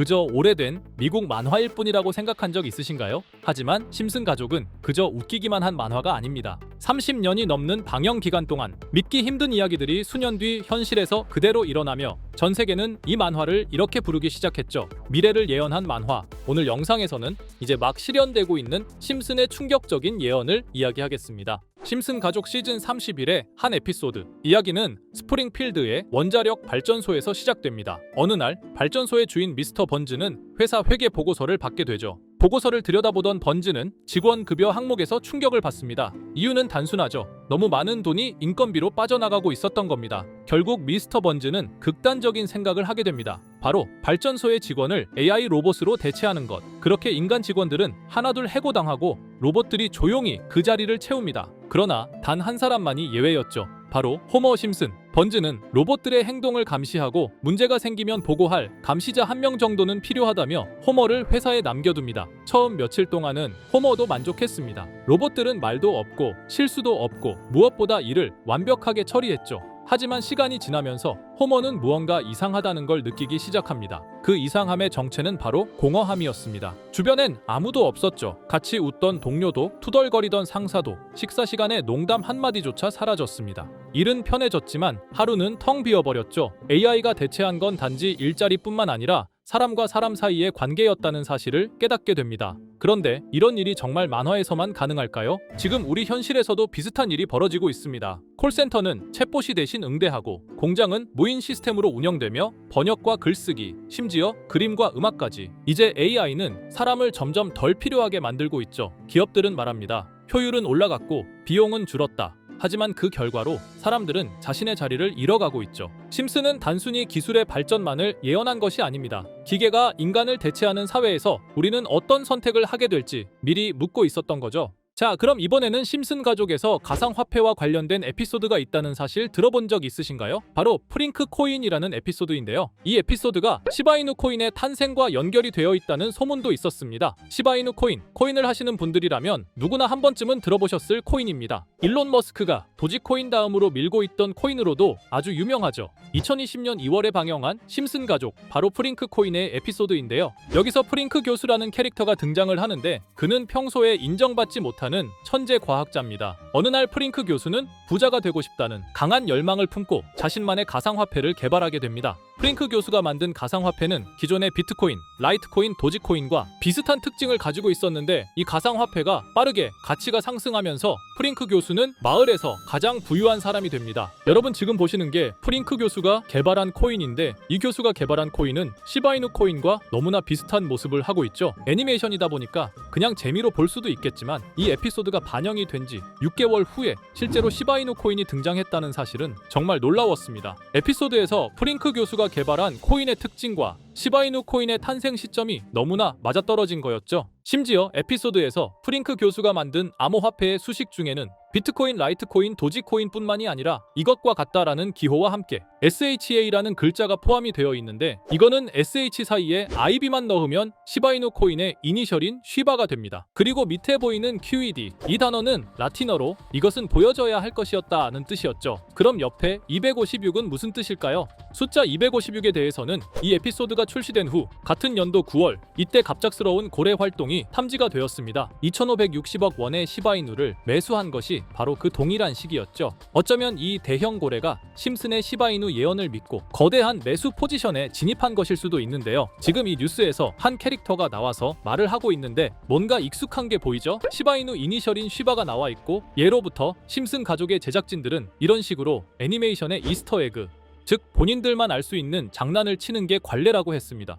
그저 오래된 미국 만화일 뿐이라고 생각한 적 있으신가요? 하지만 심슨 가족은 그저 웃기기만 한 만화가 아닙니다. 30년이 넘는 방영 기간 동안 믿기 힘든 이야기들이 수년 뒤 현실에서 그대로 일어나며 전 세계는 이 만화를 이렇게 부르기 시작했죠. 미래를 예언한 만화. 오늘 영상에서는 이제 막 실현되고 있는 심슨의 충격적인 예언을 이야기하겠습니다. 심슨 가족 시즌 31의 한 에피소드. 이야기는 스프링필드의 원자력 발전소에서 시작됩니다. 어느 날 발전소의 주인 미스터 번즈는 회사 회계 보고서를 받게 되죠. 보고서를 들여다보던 번즈는 직원 급여 항목에서 충격을 받습니다. 이유는 단순하죠. 너무 많은 돈이 인건비로 빠져나가고 있었던 겁니다. 결국 미스터 번즈는 극단적인 생각을 하게 됩니다. 바로 발전소의 직원을 AI 로봇으로 대체하는 것. 그렇게 인간 직원들은 하나둘 해고당하고 로봇들이 조용히 그 자리를 채웁니다. 그러나 단 한 사람만이 예외였죠. 바로 호머 심슨. 번즈는 로봇들의 행동을 감시하고 문제가 생기면 보고할 감시자 한 명 정도는 필요하다며 호머를 회사에 남겨둡니다. 처음 며칠 동안은 호머도 만족했습니다. 로봇들은 말도 없고 실수도 없고 무엇보다 일을 완벽하게 처리했죠. 하지만 시간이 지나면서 호머는 무언가 이상하다는 걸 느끼기 시작합니다. 그 이상함의 정체는 바로 공허함이었습니다. 주변엔 아무도 없었죠. 같이 웃던 동료도 투덜거리던 상사도 식사 시간에 농담 한마디조차 사라졌습니다. 일은 편해졌지만 하루는 텅 비어버렸죠. AI가 대체한 건 단지 일자리뿐만 아니라 사람과 사람 사이의 관계였다는 사실을 깨닫게 됩니다. 그런데 이런 일이 정말 만화에서만 가능할까요? 지금 우리 현실에서도 비슷한 일이 벌어지고 있습니다. 콜센터는 챗봇이 대신 응대하고 공장은 무인 시스템으로 운영되며 번역과 글쓰기, 심지어 그림과 음악까지 이제 AI는 사람을 점점 덜 필요하게 만들고 있죠. 기업들은 말합니다. 효율은 올라갔고 비용은 줄었다. 하지만 그 결과로 사람들은 자신의 자리를 잃어가고 있죠. 심슨은 단순히 기술의 발전만을 예언한 것이 아닙니다. 기계가 인간을 대체하는 사회에서 우리는 어떤 선택을 하게 될지 미리 묻고 있었던 거죠. 자, 그럼 이번에는 심슨 가족에서 가상화폐와 관련된 에피소드가 있다는 사실 들어본 적 있으신가요? 바로 프링크 코인이라는 에피소드인데요. 이 에피소드가 시바이누 코인의 탄생과 연결이 되어 있다는 소문도 있었습니다. 시바이누 코인, 코인을 하시는 분들이라면 누구나 한 번쯤은 들어보셨을 코인입니다. 일론 머스크가 도지코인 다음으로 밀고 있던 코인으로도 아주 유명하죠. 2020년 2월에 방영한 심슨 가족, 바로 프링크 코인의 에피소드인데요. 여기서 프링크 교수라는 캐릭터가 등장을 하는데 그는 평소에 인정받지 못하는 천재 과학자입니다. 어느 날 프링크 교수는 부자가 되고 싶다는 강한 열망을 품고 자신만의 가상화폐를 개발하게 됩니다. 프링크 교수가 만든 가상화폐는 기존의 비트코인, 라이트코인, 도지코인과 비슷한 특징을 가지고 있었는데 이 가상화폐가 빠르게 가치가 상승하면서 프링크 교수는 마을에서 가장 부유한 사람이 됩니다. 여러분 지금 보시는 게 프링크 교수가 개발한 코인인데 이 교수가 개발한 코인은 시바이누 코인과 너무나 비슷한 모습을 하고 있죠. 애니메이션이다 보니까 그냥 재미로 볼 수도 있겠지만 이 에피소드가 반영이 된 지 6개월 후에 실제로 시바이누 코인이 등장했다는 사실은 정말 놀라웠습니다. 에피소드에서 프링크 교수가 개발한 코인의 특징과 시바이누 코인의 탄생 시점이 너무나 맞아떨어진 거였죠. 심지어 에피소드에서 프링크 교수가 만든 암호화폐의 수식 중에는 비트코인, 라이트코인, 도지코인뿐만이 아니라 이것과 같다라는 기호와 함께 SHA라는 글자가 포함이 되어 있는데 이거는 SH 사이에 IB만 넣으면 시바이누 코인의 이니셜인 쉬바가 됩니다. 그리고 밑에 보이는 QED 이 단어는 라틴어로 이것은 보여져야 할 것이었다는 뜻이었죠. 그럼 옆에 256은 무슨 뜻일까요? 숫자 256에 대해서는 이 에피소드가 출시된 후 같은 연도 9월 이때 갑작스러운 고래 활동이 탐지가 되었습니다. 2,560억 원의 시바이누를 매수한 것이 바로 그 동일한 시기였죠. 어쩌면 이 대형 고래가 심슨의 시바이누 예언을 믿고 거대한 매수 포지션에 진입한 것일 수도 있는데요. 지금 이 뉴스에서 한 캐릭터가 나와서 말을 하고 있는데 뭔가 익숙한 게 보이죠? 시바이누 이니셜인 쉬바가 나와 있고 예로부터 심슨 가족의 제작진들은 이런 식으로 애니메이션의 이스터 에그 즉 본인들만 알 수 있는 장난을 치는 게 관례라고 했습니다.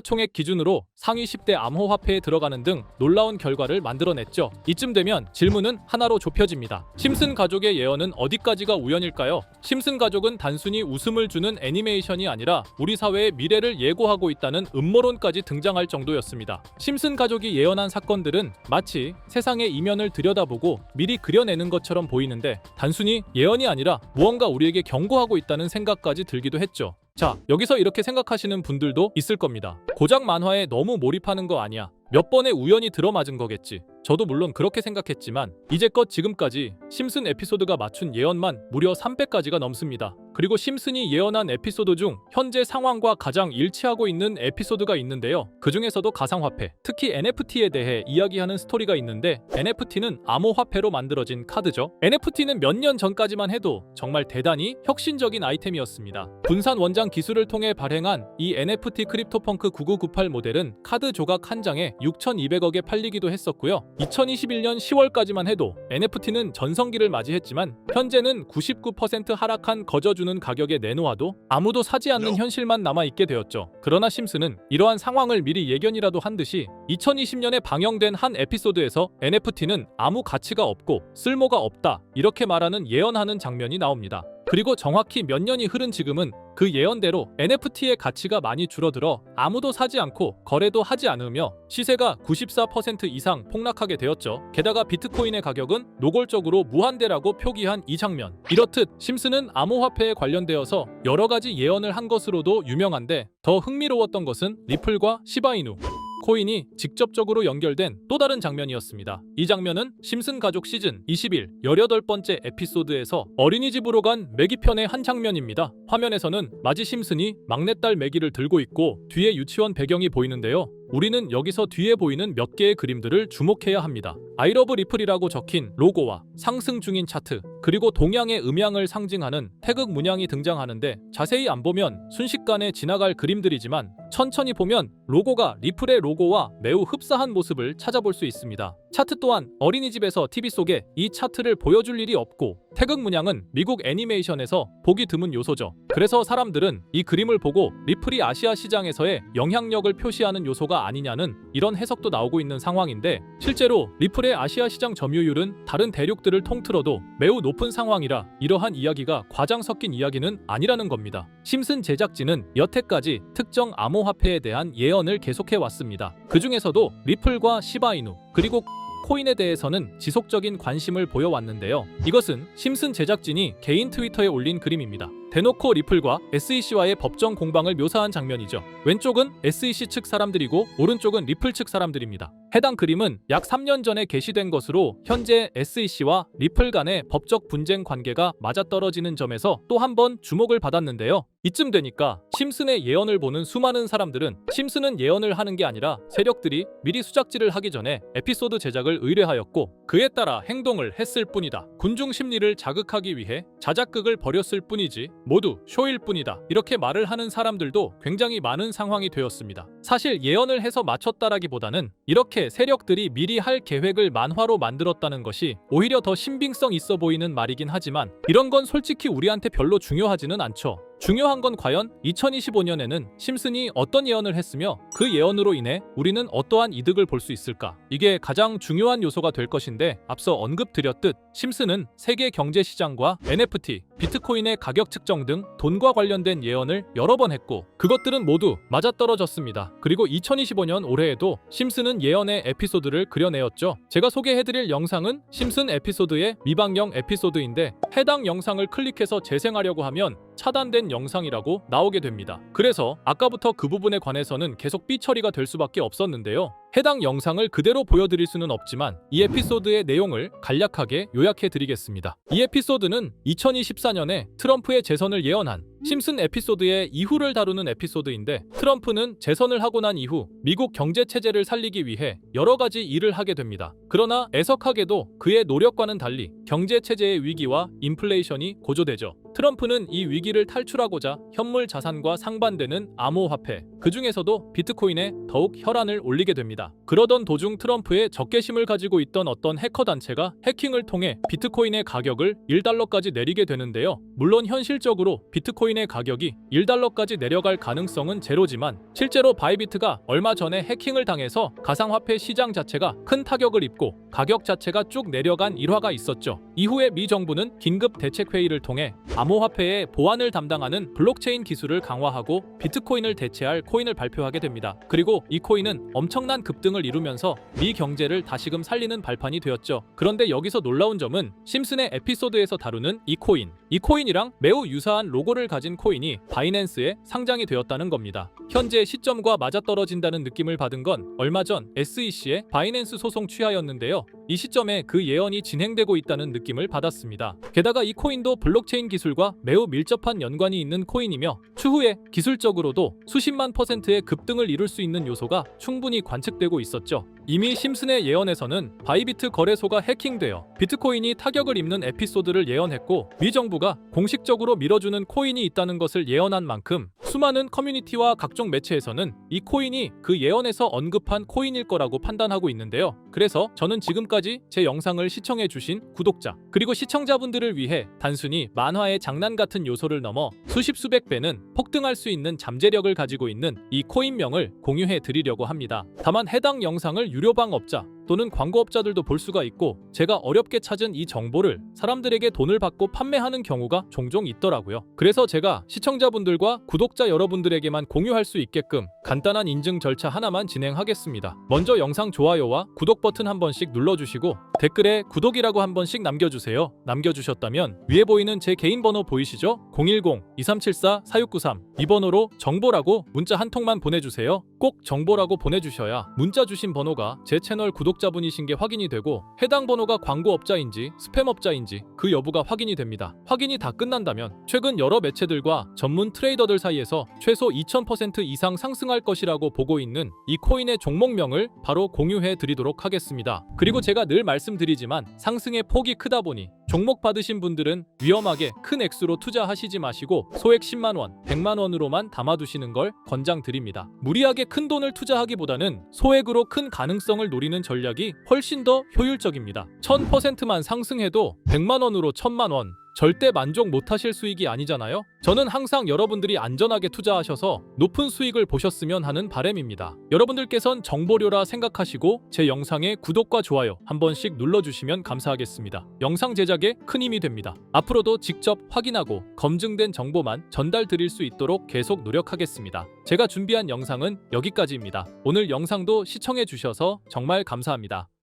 총액 기준으로 상위 10대 암호화폐에 들어가는 등 놀라운 결과를 만들어냈죠. 이쯤 되면 질문은 하나로 좁혀집니다. 심슨 가족의 예언은 어디까지가 우연일까요? 심슨 가족은 단순히 웃음을 주는 애니메이션이 아니라 우리 사회의 미래를 예고하고 있다는 음모론까지 등장할 정도였습니다. 심슨 가족이 예언한 사건들은 마치 세상의 이면을 들여다보고 미리 그려내는 것처럼 보이는데 단순히 예언이 아니라 무언가 우리에게 경고하고 있다는 생각까지 들기도 했죠. 자, 여기서 이렇게 생각하시는 분들도 있을 겁니다. 고작 만화에 너무 몰입하는 거 아니야. 몇 번의 우연히 들어맞은 거겠지. 저도 물론 그렇게 생각했지만 이제껏 지금까지 심슨 에피소드가 맞춘 예언만 무려 300가지가 넘습니다. 그리고 심슨이 예언한 에피소드 중 현재 상황과 가장 일치하고 있는 에피소드가 있는데요. 그 중에서도 가상화폐, 특히 NFT에 대해 이야기하는 스토리가 있는데 NFT는 암호화폐로 만들어진 카드죠. NFT는 몇 년 전까지만 해도 정말 대단히 혁신적인 아이템이었습니다. 분산 원장 기술을 통해 발행한 이 NFT 크립토펑크 9998 모델은 카드 조각 한 장에 6,200억에 팔리기도 했었고요. 2021년 10월까지만 해도 NFT는 전성기를 맞이했지만 현재는 99% 하락한 거저 주는 가격에 내놓아도 아무도 사지 않는 현실만 남아 있게 되었죠. 그러나 심스는 이러한 상황을 미리 예견이라도 한 듯이 2020년에 방영된 한 에피소드에서 NFT는 아무 가치가 없고 쓸모가 없다 이렇게 말하는 예언하는 장면이 나옵니다. 그리고 정확히 몇 년이 흐른 지금은 그 예언대로 NFT의 가치가 많이 줄어들어 아무도 사지 않고 거래도 하지 않으며 시세가 94% 이상 폭락하게 되었죠. 게다가 비트코인의 가격은 노골적으로 무한대라고 표기한 이 장면. 이렇듯 심스는 암호화폐에 관련되어서 여러 가지 예언을 한 것으로도 유명한데 더 흥미로웠던 것은 리플과 시바이누. 코인이 직접적으로 연결된 또 다른 장면이었습니다. 이 장면은 심슨 가족 시즌 21 18번째 에피소드에서 어린이집으로 간 매기 편의 한 장면입니다. 화면에서는 마지 심슨이 막내딸 매기를 들고 있고 뒤에 유치원 배경이 보이는데요. 우리는 여기서 뒤에 보이는 몇 개의 그림들을 주목해야 합니다. 아이러브 리플이라고 적힌 로고와 상승 중인 차트, 그리고 동양의 음양을 상징하는 태극 문양이 등장하는데 자세히 안 보면 순식간에 지나갈 그림들이지만 천천히 보면 로고가 리플의 로고와 매우 흡사한 모습을 찾아볼 수 있습니다. 차트 또한 어린이집에서 TV 속에 이 차트를 보여줄 일이 없고 태극 문양은 미국 애니메이션에서 보기 드문 요소죠. 그래서 사람들은 이 그림을 보고 리플이 아시아 시장에서의 영향력을 표시하는 요소가 아니냐는 이런 해석도 나오고 있는 상황인데 실제로 리플의 아시아 시장 점유율은 다른 대륙들을 통틀어도 매우 높은 상황이라 이러한 이야기가 과장 섞인 이야기는 아니라는 겁니다. 심슨 제작진은 여태까지 특정 암호화폐에 대한 예언을 계속해 왔습니다. 그 중에서도 리플과 시바이누 그리고 코인에 대해서는 지속적인 관심을 보여왔는데요. 이것은 심슨 제작진이 개인 트위터에 올린 그림입니다. 대놓고 리플과 SEC와의 법정 공방을 묘사한 장면이죠. 왼쪽은 SEC 측 사람들이고 오른쪽은 리플 측 사람들입니다. 해당 그림은 약 3년 전에 게시된 것으로 현재 SEC와 리플 간의 법적 분쟁 관계가 맞아떨어지는 점에서 또 한 번 주목을 받았는데요. 이쯤 되니까 심슨의 예언을 보는 수많은 사람들은 심슨은 예언을 하는 게 아니라 세력들이 미리 수작질을 하기 전에 에피소드 제작을 의뢰하였고 그에 따라 행동을 했을 뿐이다. 군중 심리를 자극하기 위해 자작극을 벌였을 뿐이지 모두 쇼일 뿐이다. 이렇게 말을 하는 사람들도 굉장히 많은 상황이 되었습니다. 사실 예언을 해서 맞췄다라기보다는 이렇게 세력들이 미리 할 계획을 만화로 만들었다는 것이 오히려 더 신빙성 있어 보이는 말이긴 하지만 이런 건 솔직히 우리한테 별로 중요하지는 않죠. 중요한 건 과연 2025년에는 심슨이 어떤 예언을 했으며 그 예언으로 인해 우리는 어떠한 이득을 볼 수 있을까? 이게 가장 중요한 요소가 될 것인데 앞서 언급드렸듯 심슨은 세계 경제 시장과 NFT, 비트코인의 가격 측정 등 돈과 관련된 예언을 여러 번 했고 그것들은 모두 맞아떨어졌습니다. 그리고 2025년 올해에도 심슨은 예언의 에피소드를 그려내었죠. 제가 소개해드릴 영상은 심슨 에피소드의 미방영 에피소드인데 해당 영상을 클릭해서 재생하려고 하면 차단된 영상이라고 나오게 됩니다. 그래서 아까부터 그 부분에 관해서는 계속 삐처리가 될 수밖에 없었는데요. 해당 영상을 그대로 보여드릴 수는 없지만 이 에피소드의 내용을 간략하게 요약해 드리겠습니다. 이 에피소드는 2024년에 트럼프의 재선을 예언한 심슨 에피소드의 이후를 다루는 에피소드인데 트럼프는 재선을 하고 난 이후 미국 경제 체제를 살리기 위해 여러 가지 일을 하게 됩니다. 그러나 애석하게도 그의 노력과는 달리 경제 체제의 위기와 인플레이션이 고조되죠. 트럼프는 이 위기를 탈출하고자 현물 자산과 상반되는 암호화폐, 그 중에서도 비트코인에 더욱 혈안을 올리게 됩니다. 그러던 도중 트럼프의 적개심을 가지고 있던 어떤 해커 단체가 해킹을 통해 비트코인의 가격을 1달러까지 내리게 되는데요. 물론 현실적으로 비트코인의 가격이 1달러까지 내려갈 가능성은 제로지만 실제로 바이비트가 얼마 전에 해킹을 당해서 가상화폐 시장 자체가 큰 타격을 입고 가격 자체가 쭉 내려간 일화가 있었죠. 이후에 미 정부는 긴급 대책 회의를 통해 암호화폐의 보안을 담당하는 블록체인 기술을 강화하고 비트코인을 대체할 코인을 발표하게 됩니다. 그리고 이 코인은 엄청난 급 등을 이루면서 미 경제를 다시금 살리는 발판이 되었죠. 그런데 여기서 놀라운 점은 심슨의 에피소드에서 다루는 이 코인. 이 코인이랑 매우 유사한 로고를 가진 코인이 바이낸스에 상장이 되었다는 겁니다. 현재 시점과 맞아떨어진다는 느낌을 받은 건 얼마 전 SEC의 바이낸스 소송 취하였는데요. 이 시점에 그 예언이 진행되고 있다는 느낌을 받았습니다. 게다가 이 코인도 블록체인 기술과 매우 밀접한 연관이 있는 코인이며 추후에 기술적으로도 수십만 퍼센트의 급등을 이룰 수 있는 요소가 충분히 관측 되고 있었죠. 이미 심슨의 예언에서는 바이비트 거래소가 해킹되어 비트코인이 타격을 입는 에피소드를 예언했고 미 정부가 공식적으로 밀어주는 코인이 있다는 것을 예언한 만큼 수많은 커뮤니티와 각종 매체에서는 이 코인이 그 예언에서 언급한 코인일 거라고 판단하고 있는데요. 그래서 저는 지금까지 제 영상을 시청해 주신 구독자 그리고 시청자분들을 위해 단순히 만화의 장난 같은 요소를 넘어 수십 수백 배는 폭등할 수 있는 잠재력을 가지고 있는 이 코인명을 공유해 드리려고 합니다. 다만 해당 영상을 유료방 업자 또는 광고업자들도 볼 수가 있고 제가 어렵게 찾은 이 정보를 사람들에게 돈을 받고 판매하는 경우가 종종 있더라고요. 그래서 제가 시청자분들과 구독자 여러분들에게만 공유할 수 있게끔 간단한 인증 절차 하나만 진행하겠습니다. 먼저 영상 좋아요와 구독 버튼 한 번씩 눌러주시고 댓글에 구독이라고 한 번씩 남겨주세요. 남겨주셨다면 위에 보이는 제 개인 번호 보이시죠? 010-2374-4693 이 번호로 정보라고 문자 한 통만 보내주세요. 꼭 정보라고 보내주셔야 문자 주신 번호가 제 채널 구독자분이신 게 확인이 되고 해당 번호가 광고업자인지 스팸업자인지 그 여부가 확인이 됩니다. 확인이 다 끝난다면 최근 여러 매체들과 전문 트레이더들 사이에서 최소 2000% 이상 상승할 것이라고 보고 있는 이 코인의 종목명을 바로 공유해 드리도록 하겠습니다. 그리고 제가 늘 말씀드리지만 상승의 폭이 크다 보니 종목 받으신 분들은 위험하게 큰 액수로 투자하시지 마시고 소액 10만 원, 100만 원으로만 담아두시는 걸 권장드립니다. 무리하게 큰 돈을 투자하기보다는 소액으로 큰 가능성을 노리는 전략이 훨씬 더 효율적입니다. 1000%만 상승해도 100만 원으로 1000만 원, 절대 만족 못하실 수익이 아니잖아요. 저는 항상 여러분들이 안전하게 투자하셔서 높은 수익을 보셨으면 하는 바람입니다. 여러분들께선 정보료라 생각하시고 제 영상에 구독과 좋아요 한 번씩 눌러주시면 감사하겠습니다. 영상 제작에 큰 힘이 됩니다. 앞으로도 직접 확인하고 검증된 정보만 전달 드릴 수 있도록 계속 노력하겠습니다. 제가 준비한 영상은 여기까지입니다. 오늘 영상도 시청해 주셔서 정말 감사합니다.